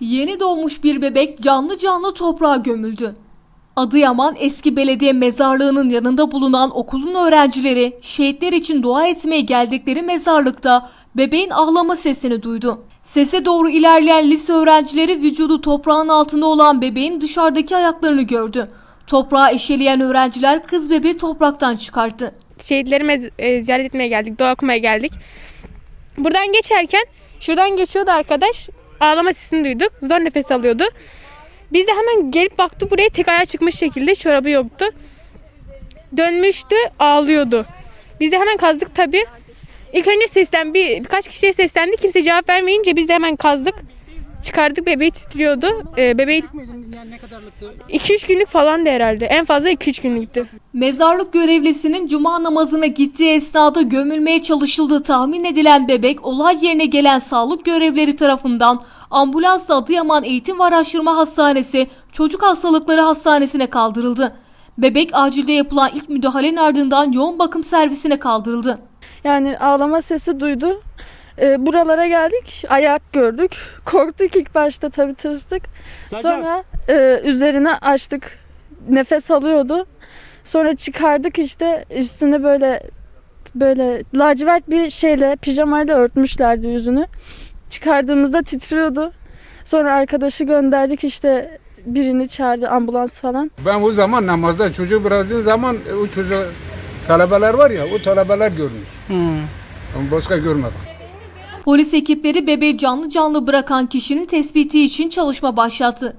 Yeni doğmuş bir bebek canlı canlı toprağa gömüldü. Adıyaman eski belediye mezarlığının yanında bulunan okulun öğrencileri şehitler için dua etmeye geldikleri mezarlıkta bebeğin ağlama sesini duydu. Sese doğru ilerleyen lise öğrencileri vücudu toprağın altında olan bebeğin dışarıdaki ayaklarını gördü. Toprağa eşeleyen öğrenciler kız bebeği topraktan çıkarttı. şehitlerime e, ziyaret etmeye geldik, dua okumaya geldik. Buradan geçerken şuradan geçiyordu arkadaş. Ağlama sesini duyduk. Zor nefes alıyordu. Biz de hemen gelip baktık buraya tek ayağı çıkmış şekilde çorabı yoktu. Dönmüştü, ağlıyordu. Biz de hemen kazdık tabii. İlk önce sesten bir birkaç kişiye seslendi. Kimse cevap vermeyince biz de hemen kazdık. Çıkardık bebeği titriyordu. Ee, bebeği ne kadarlıktı? 2-3 günlük falan da herhalde. En fazla 2-3 günlüktü. Mezarlık görevlisinin cuma namazına gittiği esnada gömülmeye çalışıldığı tahmin edilen bebek olay yerine gelen sağlık görevleri tarafından ambulansla Adıyaman Eğitim ve Araştırma Hastanesi Çocuk Hastalıkları Hastanesi'ne kaldırıldı. Bebek acilde yapılan ilk müdahalenin ardından yoğun bakım servisine kaldırıldı. Yani ağlama sesi duydu. Ee, buralara geldik, ayak gördük. Korktuk ilk başta tabii tırstık. Sonra e, üzerine açtık. Nefes alıyordu. Sonra çıkardık işte üstüne böyle böyle lacivert bir şeyle pijamayla örtmüşlerdi yüzünü. Çıkardığımızda titriyordu. Sonra arkadaşı gönderdik işte birini çağırdı ambulans falan. Ben o zaman namazda çocuğu bıraktığım zaman e, o çocuk talebeler var ya o talebeler görmüş. Ama başka görmedim. Polis ekipleri bebeği canlı canlı bırakan kişinin tespiti için çalışma başlattı.